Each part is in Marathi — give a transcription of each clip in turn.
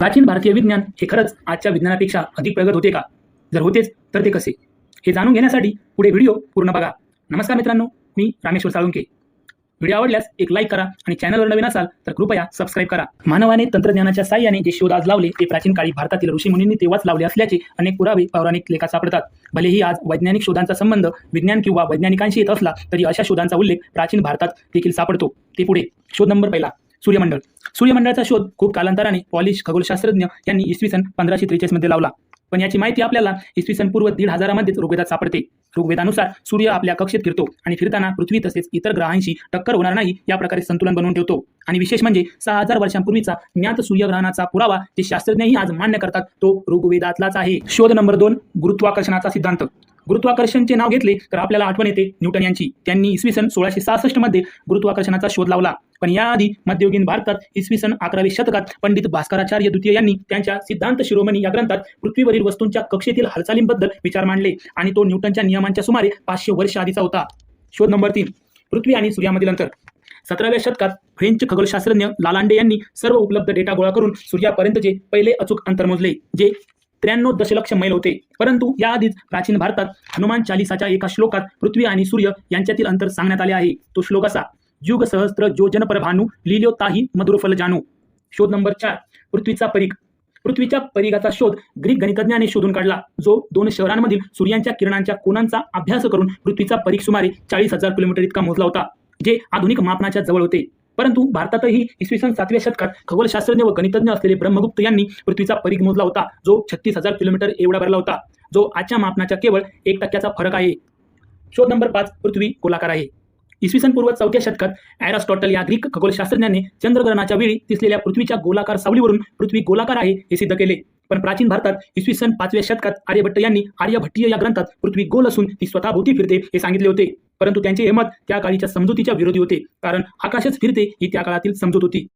प्राचीन भारतीय विज्ञान हे खरंच आजच्या विज्ञानापेक्षा अधिक प्रगत होते का? जर होतेच तर ते कसे? हे जाणून घेण्यासाठी पुढे व्हिडिओ पूर्ण बघा. नमस्कार मित्रांनो मी रामेश्वर साळुंके व्हिडिओ आवडल्यास एक लाईक करा आणि चॅनलवर नवीन असाल तर कृपया सबस्क्राईब करा. मानवाने तंत्रज्ञानाच्या साह्याने जे शोध आज लावले ते प्राचीन काळी भारतातील ऋषीमुनींनी तेव्हाच लावले असल्याचे अनेक पुरावे पौराणिक लेखात सापडतात. भलेही आज वैज्ञानिक शोधांचा संबंध विज्ञान किंवा वैज्ञानिकांशी येत असला तरी अशा शोधांचा उल्लेख प्राचीन भारतात देखील सापडतो. ते पुढे. शोध नंबर पहिला. सूर्यमंडळ. सूर्यमंडळाचा शोध खूप कालांतराने पॉलिश खगोलशास्त्रज्ञ यांनी इसवी सन पंधराशे त्रेचाळीसमध्ये लावला. पण याची माहिती आपल्याला इसवी सन पूर्व दीड हजारामध्येच ऋग्वेदात सापडते. ऋग्वेदानुसार सूर्य आपल्या कक्षेत फिरतो आणि फिरताना पृथ्वी तसेच इतर ग्रहांशी टक्कर होणार नाही या प्रकारे संतुलन बनवून ठेवतो. आणि विशेष म्हणजे सहा हजार वर्षांपूर्वीचा ज्ञात सूर्यग्रहणाचा पुरावा जे शास्त्रज्ञही आज मान्य करतात तो ऋग्वेदातलाच आहे. शोध नंबर दोन गुरुत्वाकर्षणाचा सिद्धांत. गुरुत्वाकर्षणचे नाव घेतले तर आपल्याला आठवण येते. न्यूटन यांची. त्यांनी इसवी सन सोळाशे सहासष्टमध्ये गुरुत्वाकर्षणाचा शोध लावला. पण याआधी मध्ययुगीन भारतात इसवी सन अकराव्या शतकात पंडित भास्कराचार्य द्वितीय यांनी त्यांच्या सिद्धांत शिरोमणी या ग्रंथात पृथ्वीवरील वस्तूंच्या कक्षेतील हालचालींबद्दल विचार मांडले आणि तो न्यूटनच्या नियमांच्या सुमारे पाचशे वर्ष आधीचा होता. शोध नंबर तीन. पृथ्वी आणि सूर्यामधील अंतर. सतराव्या शतकात फ्रेंच खगोलशास्त्रज्ञ लालांडे यांनी सर्व उपलब्ध डेटा गोळा करून सूर्यापर्यंतचे पहिले अचूक अंतर मोजले जे त्र्याण्णव दशलक्ष मैल होते. परंतु याआधीच प्राचीन भारतात हनुमान चालिसाच्या एका श्लोकात पृथ्वी आणि सूर्य यांच्यातील अंतर सांगण्यात आले आहे. तो श्लोक असा युग सहस्त्र जो जनप्रभानू लिलिओ ताही मधुरफल जानू शोध नंबर चार पृथ्वीचा परीघ. पृथ्वीच्या परिघाचा शोध ग्रीक गणितज्ञाने शोधून काढला जो दोन शहरांमधील सूर्यांच्या किरणांच्या कोणांचा अभ्यास करून पृथ्वीचा परीघ सुमारे चाळीस हजार किलोमीटर इतका मोजला होता जे आधुनिक मापनाच्या जवळ होते. परंतु भारतातही इसवी सन सातव्या शतकात खगोलशास्त्रज्ञ व गणितज्ञ असलेले ब्रह्मगुप्त यांनी पृथ्वीचा परीघ मोजला होता जो छत्तीस हजार किलोमीटर एवढा भरला होता जो आजच्या मापनाच्या केवळ एक टक्क्याचा फरक आहे. शोध नंबर पाच पृथ्वी गोलाकार आहे. इसवी सन पूर्व चौथ्या शतकात ॲरॉस्टॉटल या ग्रीक खगोलशास्त्रज्ञाने चंद्रग्रहणाच्या वेळी दिसलेल्या पृथ्वीच्या गोलाकार सावलीवरून पृथ्वी गोलाकार आहे हे सिद्ध केले. पण प्राचीन भारतात इसवी सन पाचव्या शतकात आर्यभट्ट यांनी आर्यभट्टीय या ग्रंथात पृथ्वी गोल असून ती स्वतःभोवती फिरते हे सांगितले होते. परंतु त्यांचे हे मत त्या काळीच्या समजुतीच्या विरोधी होते. कारण आकाशच फिरते ही त्या काळातील समजूत होती.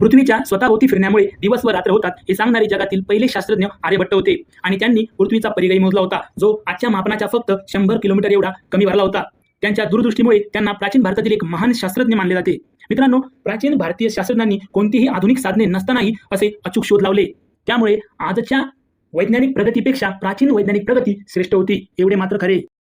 पृथ्वीच्या स्वतःभोवती फिरण्यामुळे दिवस व रात्र होतात हे सांगणारे जगातील पहिले शास्त्रज्ञ आर्यभट्ट होते. आणि त्यांनी पृथ्वीचा परिगय मोजला होता जो आजच्या मापनाच्या फक्त शंभर किलोमीटर एवढा कमी भरला होता. त्यांच्या दूरदृष्टीमुळे त्यांना प्राचीन भारतातील एक महान शास्त्रज्ञ मानले जाते. मित्रांनो प्राचीन भारतीय शास्त्रज्ञांनी कोणतीही आधुनिक साधने नसतानाही असे अचूक शोध लावले. त्यामुळे आजच्या वैज्ञानिक प्रगतीपेक्षा प्राचीन वैज्ञानिक प्रगती श्रेष्ठ होती एवढे मात्र खरे.